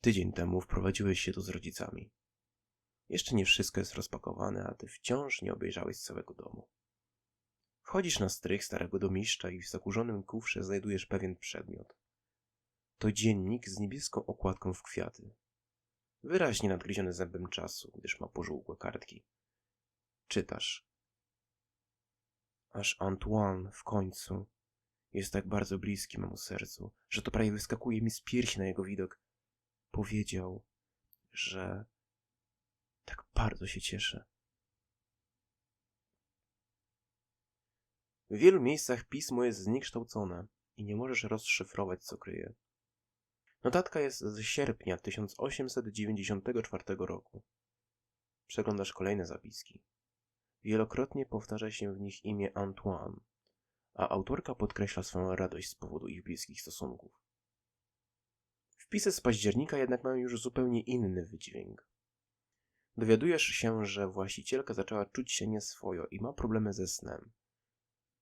Tydzień temu wprowadziłeś się tu z rodzicami. Jeszcze nie wszystko jest rozpakowane, a ty wciąż nie obejrzałeś całego domu. Wchodzisz na strych starego domiszcza i w zakurzonym kufrze znajdujesz pewien przedmiot. To dziennik z niebieską okładką w kwiaty. Wyraźnie nadgryziony zębem czasu, gdyż ma pożółkłe kartki. Czytasz. Aż Antoine w końcu jest tak bardzo bliski memu sercu, że to prawie wyskakuje mi z piersi na jego widok. Powiedział, że tak bardzo się cieszę. W wielu miejscach pismo jest zniekształcone i nie możesz rozszyfrować, co kryje. Notatka jest z sierpnia 1894 roku. Przeglądasz kolejne zapiski. Wielokrotnie powtarza się w nich imię Antoine, a autorka podkreśla swoją radość z powodu ich bliskich stosunków. Wpisy z października jednak mają już zupełnie inny wydźwięk. Dowiadujesz się, że właścicielka zaczęła czuć się nieswojo i ma problemy ze snem.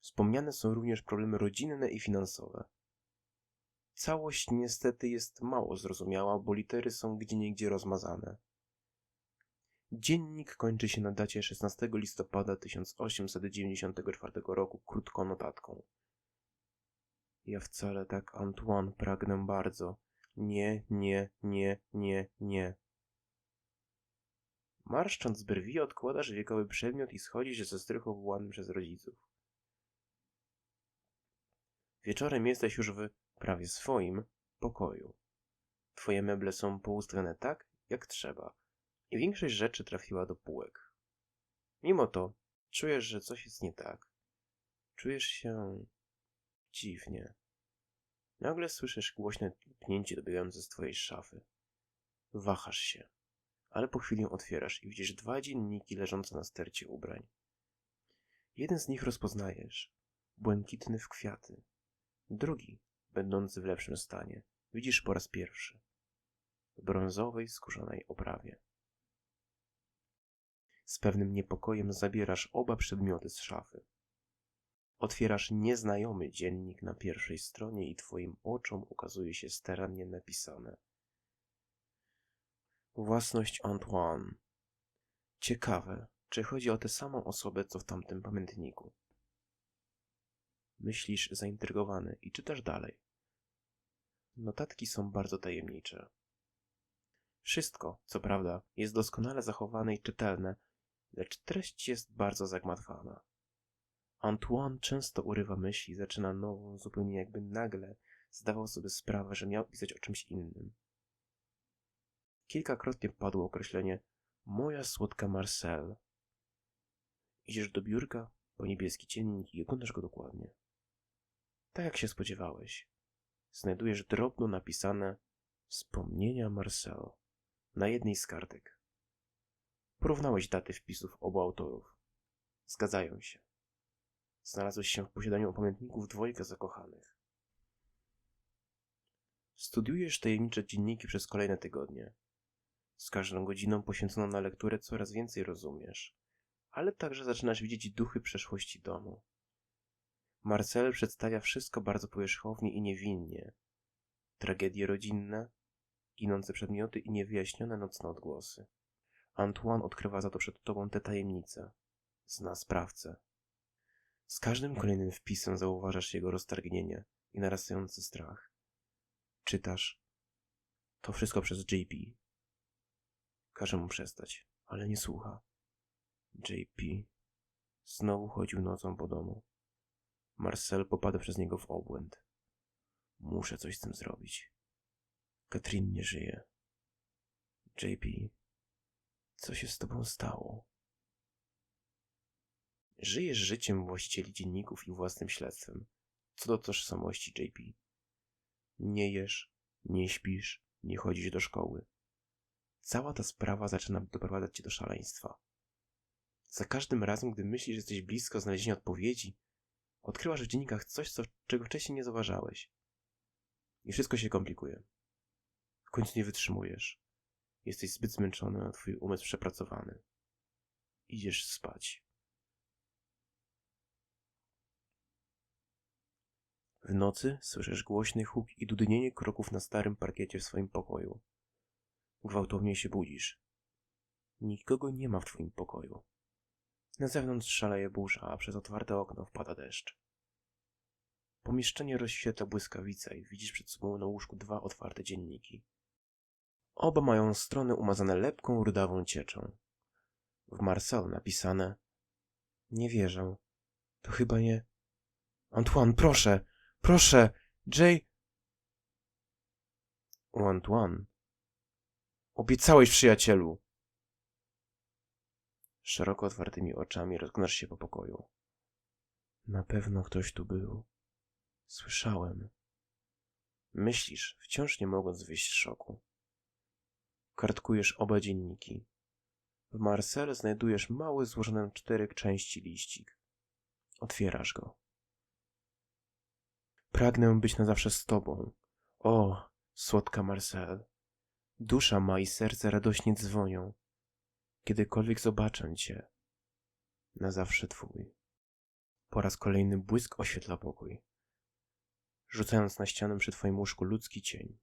Wspomniane są również problemy rodzinne i finansowe. Całość niestety jest mało zrozumiała, bo litery są gdzieniegdzie rozmazane. Dziennik kończy się na dacie 16 listopada 1894 roku krótką notatką. Ja wcale tak, Antoine, pragnę bardzo. Nie, nie, nie, nie, nie. Marszcząc brwi, odkładasz wiekowy przedmiot i schodzisz ze strychu wołanym przez rodziców. Wieczorem jesteś już w prawie swoim pokoju. Twoje meble są poustawione tak, jak trzeba i większość rzeczy trafiła do półek. Mimo to czujesz, że coś jest nie tak. Czujesz się dziwnie. Nagle słyszysz głośne pnięcie dobiegające z twojej szafy. Wahasz się, ale po chwili otwierasz i widzisz dwa dzienniki leżące na stercie ubrań. Jeden z nich rozpoznajesz, błękitny w kwiaty. Drugi, będący w lepszym stanie, widzisz po raz pierwszy, w brązowej, skórzanej oprawie. Z pewnym niepokojem zabierasz oba przedmioty z szafy. Otwierasz nieznajomy dziennik na pierwszej stronie i twoim oczom ukazuje się starannie napisane. Własność Antoine. Ciekawe, czy chodzi o tę samą osobę, co w tamtym pamiętniku. Myślisz zaintrygowany i czytasz dalej. Notatki są bardzo tajemnicze. Wszystko, co prawda, jest doskonale zachowane i czytelne, lecz treść jest bardzo zagmatwana. Antoine często urywa myśli, zaczyna nową, zupełnie jakby nagle zdawał sobie sprawę, że miał pisać o czymś innym. Kilkakrotnie padło określenie moja słodka Marcel. Idziesz do biurka po niebieski dziennik i oglądasz go dokładnie. Tak jak się spodziewałeś. Znajdujesz drobno napisane wspomnienia Marcel na jednej z kartek. Porównałeś daty wpisów obu autorów. Zgadzają się. Znalazłeś się w posiadaniu pamiętników dwojga zakochanych. Studiujesz tajemnicze dzienniki przez kolejne tygodnie. Z każdą godziną poświęconą na lekturę coraz więcej rozumiesz, ale także zaczynasz widzieć duchy przeszłości domu. Marcel przedstawia wszystko bardzo powierzchownie i niewinnie. Tragedie rodzinne, ginące przedmioty i niewyjaśnione nocne odgłosy. Antoine odkrywa za to przed tobą te tajemnice. Zna sprawcę. Z każdym kolejnym wpisem zauważasz jego roztargnienie i narastający strach. Czytasz. To wszystko przez JP. Każe mu przestać, ale nie słucha. JP znowu chodził nocą po domu. Marcel popada przez niego w obłęd. Muszę coś z tym zrobić. Katrin nie żyje. JP, co się z tobą stało? Żyjesz życiem właścicieli dzienników i własnym śledztwem, co do tożsamości JP. Nie jesz, nie śpisz, nie chodzisz do szkoły. Cała ta sprawa zaczyna doprowadzać cię do szaleństwa. Za każdym razem, gdy myślisz, że jesteś blisko znalezienia odpowiedzi, odkrywasz w dziennikach coś, co, czego wcześniej nie zauważałeś. I wszystko się komplikuje. W końcu nie wytrzymujesz. Jesteś zbyt zmęczony, a twój umysł przepracowany. Idziesz spać. W nocy słyszysz głośny huk i dudnienie kroków na starym parkiecie w swoim pokoju. Gwałtownie się budzisz. Nikogo nie ma w twoim pokoju. Na zewnątrz szaleje burza, a przez otwarte okno wpada deszcz. Pomieszczenie rozświetla błyskawica i widzisz przed sobą na łóżku dwa otwarte dzienniki. Oba mają strony umazane lepką, rudawą cieczą. W Marcel napisane Nie wierzę. To chyba nie... Antoine, proszę! Proszę! Jay... U Antoine. Obiecałeś, przyjacielu! Szeroko otwartymi oczami rozglądasz się po pokoju. Na pewno ktoś tu był. Słyszałem. Myślisz, wciąż nie mogąc wyjść z szoku. Kartkujesz oba dzienniki. W Marcel znajdujesz mały, złożony na cztery części liścik. Otwierasz go. Pragnę być na zawsze z tobą. O, słodka Marcel. Dusza ma i serce radośnie dzwonią. Kiedykolwiek zobaczę cię. Na zawsze twój. Po raz kolejny błysk oświetla pokój, rzucając na ścianę przy twoim łóżku ludzki cień.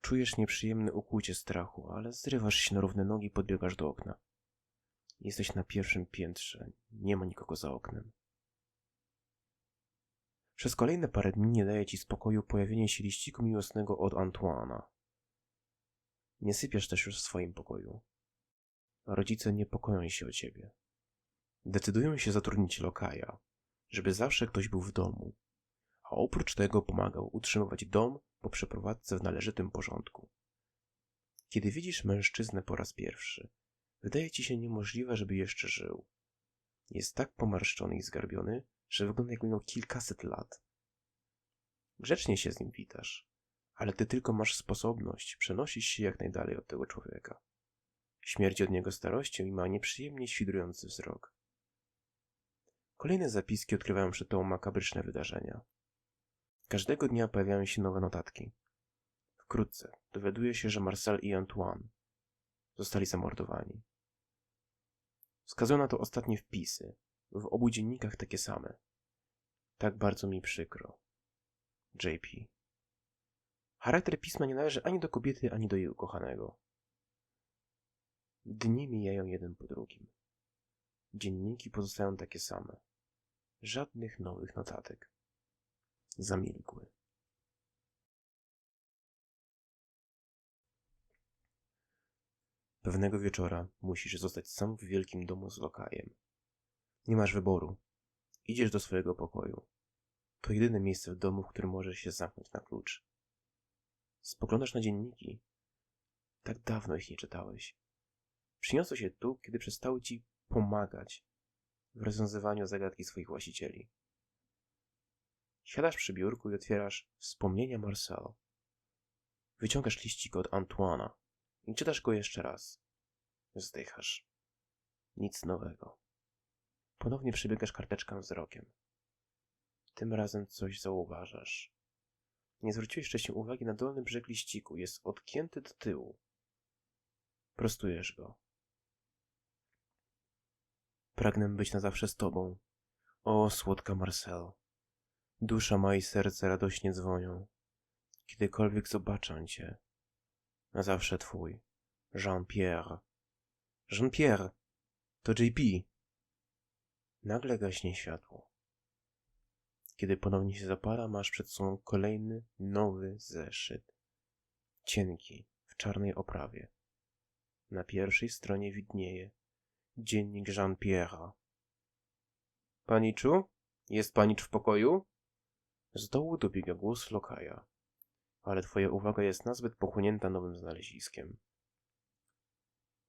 Czujesz nieprzyjemne ukłucie strachu, ale zrywasz się na równe nogi i podbiegasz do okna. Jesteś na pierwszym piętrze, nie ma nikogo za oknem. Przez kolejne parę dni nie daje ci spokoju pojawienie się liściku miłosnego od Antoana. Nie sypiasz też już w swoim pokoju. Rodzice niepokoją się o ciebie. Decydują się zatrudnić lokaja, żeby zawsze ktoś był w domu, a oprócz tego pomagał utrzymywać dom po przeprowadzce w należytym porządku. Kiedy widzisz mężczyznę po raz pierwszy, wydaje ci się niemożliwe, żeby jeszcze żył. Jest tak pomarszczony i zgarbiony, że wygląda jakby miał kilkaset lat. Grzecznie się z nim witasz, ale ty tylko masz sposobność przenosić się jak najdalej od tego człowieka. Śmierci od niego starością i ma nieprzyjemnie świdrujący wzrok. Kolejne zapiski odkrywają przed tobą makabryczne wydarzenia. Każdego dnia pojawiają się nowe notatki. Wkrótce dowiaduje się, że Marcel i Antoine zostali zamordowani. Wskazują na to ostatnie wpisy, w obu dziennikach takie same. Tak bardzo mi przykro. JP. Charakter pisma nie należy ani do kobiety, ani do jej ukochanego. Dni mijają jeden po drugim. Dzienniki pozostają takie same. Żadnych nowych notatek. Zamilkły. Pewnego wieczora musisz zostać sam w wielkim domu z lokajem. Nie masz wyboru. Idziesz do swojego pokoju. To jedyne miejsce w domu, w którym możesz się zamknąć na klucz. Spoglądasz na dzienniki. Tak dawno ich nie czytałeś. Przyniosły się tu, kiedy przestały ci pomagać w rozwiązywaniu zagadki swoich właścicieli. Siadasz przy biurku i otwierasz wspomnienia Marcel. Wyciągasz liścik od Antoana i czytasz go jeszcze raz. Zdychasz. Nic nowego. Ponownie przebiegasz karteczkę wzrokiem. Tym razem coś zauważasz. Nie zwróciłeś wcześniej uwagi na dolny brzeg liściku. Jest odkięty do tyłu. Prostujesz go. Pragnę być na zawsze z tobą. O, słodka Marcel. Dusza ma i serce radośnie dzwonią. Kiedykolwiek zobaczę cię. Na zawsze twój. Jean-Pierre. Jean-Pierre. To JP. Nagle gaśnie światło. Kiedy ponownie się zapala, masz przed sobą kolejny, nowy zeszyt. Cienki, w czarnej oprawie. Na pierwszej stronie widnieje Dziennik Jean-Pierre'a. Paniczu? Jest panicz w pokoju? Z dołu dobiega głos lokaja. Ale twoja uwaga jest nazbyt pochłonięta nowym znaleziskiem.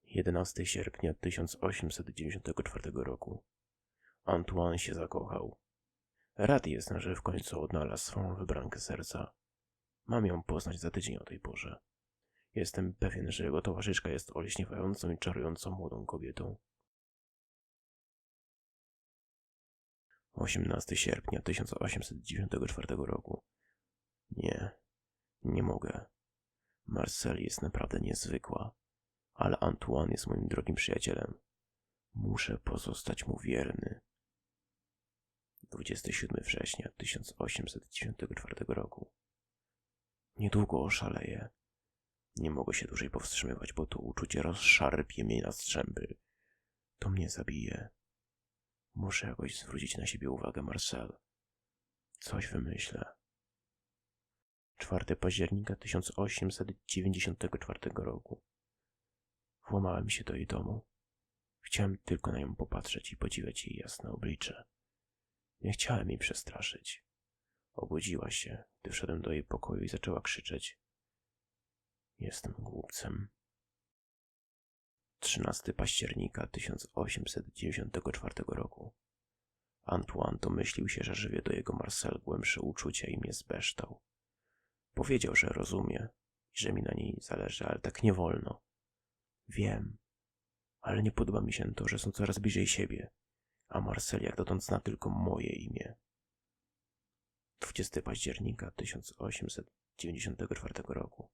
11 sierpnia 1894 roku. Antoine się zakochał. Rad jest, że w końcu odnalazł swą wybrankę serca. Mam ją poznać za tydzień o tej porze. Jestem pewien, że jego towarzyszka jest olśniewającą i czarującą młodą kobietą. 18 sierpnia 1894 roku. Nie, nie mogę. Marcel jest naprawdę niezwykła, ale Antoine jest moim drogim przyjacielem. Muszę pozostać mu wierny. 27 września 1894 roku. Niedługo oszaleję. Nie mogę się dłużej powstrzymywać, bo to uczucie rozszarpie mnie na strzępy. To mnie zabije. Muszę jakoś zwrócić na siebie uwagę, Marcel. Coś wymyślę. 4 października 1894 roku. Włamałem się do jej domu. Chciałem tylko na nią popatrzeć i podziwiać jej jasne oblicze. Nie chciałem jej przestraszyć. Obudziła się, gdy wszedłem do jej pokoju i zaczęła krzyczeć. Jestem głupcem. 13 października 1894 roku. Antoine domyślił się, że żywie do jego Marcel głębsze uczucia i mnie zbeształ. Powiedział, że rozumie i że mi na niej zależy, ale tak nie wolno. Wiem, ale nie podoba mi się to, że są coraz bliżej siebie, a Marcel jak dotąd zna tylko moje imię. 20 października 1894 roku.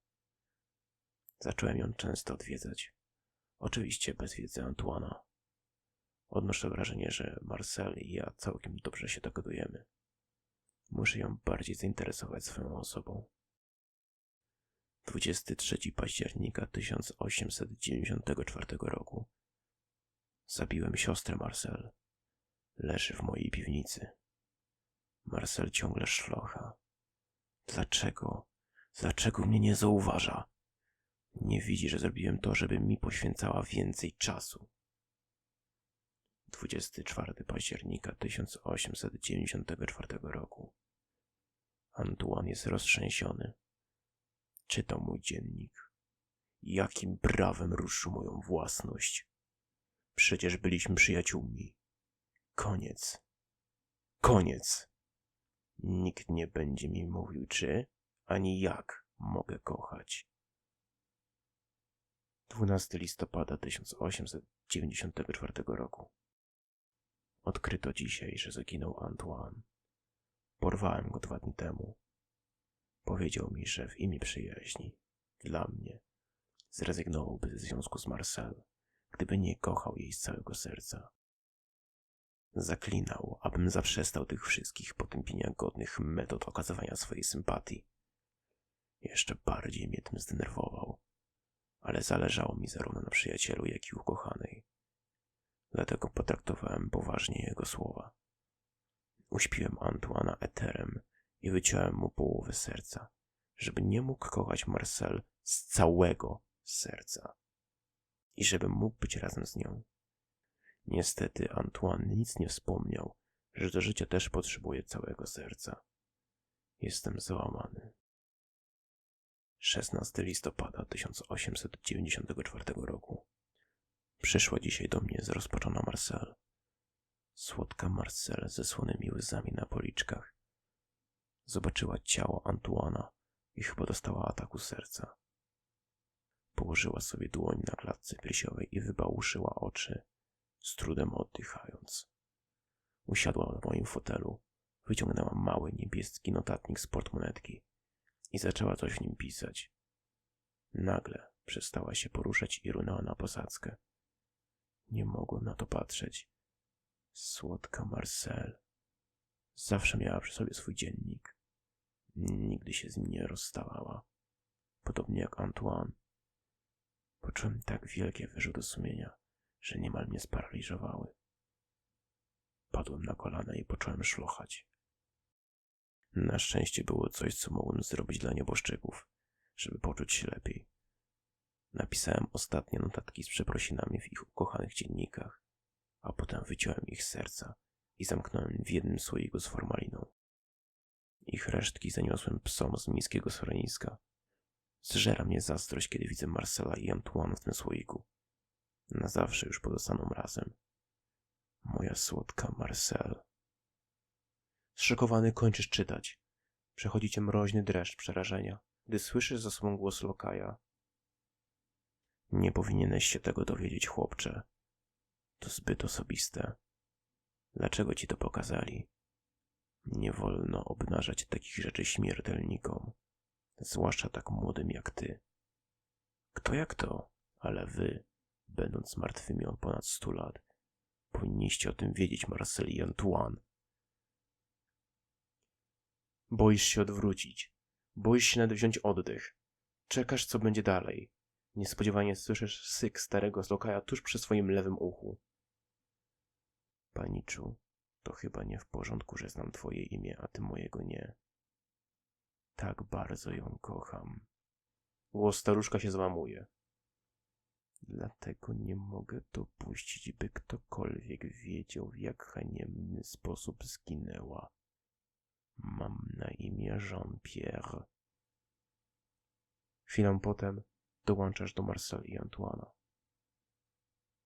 Zacząłem ją często odwiedzać. Oczywiście bez wiedzy Antuana. Odnoszę wrażenie, że Marcel i ja całkiem dobrze się dogadujemy. Muszę ją bardziej zainteresować swoją osobą. 23 października 1894 roku. Zabiłem siostrę Marcel. Leży w mojej piwnicy. Marcel ciągle szlocha. Dlaczego? Dlaczego mnie nie zauważa? Nie widzi, że zrobiłem to, żeby mi poświęcała więcej czasu. 24 października 1894 roku. Antoine jest roztrzęsiony. Czytał mój dziennik. Jakim prawem ruszył moją własność? Przecież byliśmy przyjaciółmi. Koniec. Koniec. Nikt nie będzie mi mówił, czy ani jak mogę kochać. 12 listopada 1894 roku. Odkryto dzisiaj, że zaginął Antoine. Porwałem go dwa dni temu. Powiedział mi, że w imię przyjaźni, dla mnie, zrezygnowałby ze związku z Marcel, gdyby nie kochał jej z całego serca. Zaklinał, abym zaprzestał tych wszystkich potępienia godnych metod okazywania swojej sympatii. Jeszcze bardziej mnie tym zdenerwował, ale zależało mi zarówno na przyjacielu, jak i ukochanej. Dlatego potraktowałem poważnie jego słowa. Uśpiłem Antuana eterem i wyciąłem mu połowę serca, żeby nie mógł kochać Marcel z całego serca i żeby mógł być razem z nią. Niestety Antoine nic nie wspomniał, że do życia też potrzebuje całego serca. Jestem załamany. 16 listopada 1894 roku. Przyszła dzisiaj do mnie zrozpaczona Marcel. Słodka Marcel ze słonymi łzami na policzkach. Zobaczyła ciało Antuana i chyba dostała ataku serca. Położyła sobie dłoń na klatce piersiowej i wybałuszyła oczy, z trudem oddychając. Usiadła w moim fotelu, wyciągnęła mały niebieski notatnik z portmonetki i zaczęła coś w nim pisać. Nagle przestała się poruszać i runęła na posadzkę. Nie mogłem na to patrzeć. Słodka Marcel. Zawsze miała przy sobie swój dziennik. Nigdy się z nim nie rozstawała. Podobnie jak Antoine. Poczułem tak wielkie wyrzuty sumienia, że niemal mnie sparaliżowały. Padłem na kolana i począłem szlochać. Na szczęście było coś, co mogłem zrobić dla nieboszczyków, żeby poczuć się lepiej. Napisałem ostatnie notatki z przeprosinami w ich ukochanych dziennikach, a potem wyciąłem ich serca i zamknąłem w jednym słoiku z formaliną. Ich resztki zaniosłem psom z miejskiego schroniska. Zżera mnie zazdrość, kiedy widzę Marcela i Antoine w tym słoiku. Na zawsze już pozostaną razem. Moja słodka Marcel. Zszokowany kończysz czytać. Przechodzi cię mroźny dreszcz przerażenia, gdy słyszysz za sobą głos lokaja. Nie powinieneś się tego dowiedzieć, chłopcze. To zbyt osobiste. Dlaczego ci to pokazali? Nie wolno obnażać takich rzeczy śmiertelnikom, zwłaszcza tak młodym jak ty. Kto jak to, ale wy, będąc martwymi od ponad stu lat, powinniście o tym wiedzieć, Marcel i Antoine. Boisz się odwrócić. Boisz się nawet wziąć oddech. Czekasz, co będzie dalej. Niespodziewanie słyszysz syk starego zlokaja tuż przy swoim lewym uchu. Paniczu, to chyba nie w porządku, że znam twoje imię, a ty mojego nie. Tak bardzo ją kocham. Głos staruszka się załamuje. Dlatego nie mogę dopuścić, by ktokolwiek wiedział, w jak haniebny sposób zginęła. Mam na imię Jean-Pierre. Chwilę potem dołączasz do Marcel i Antoana.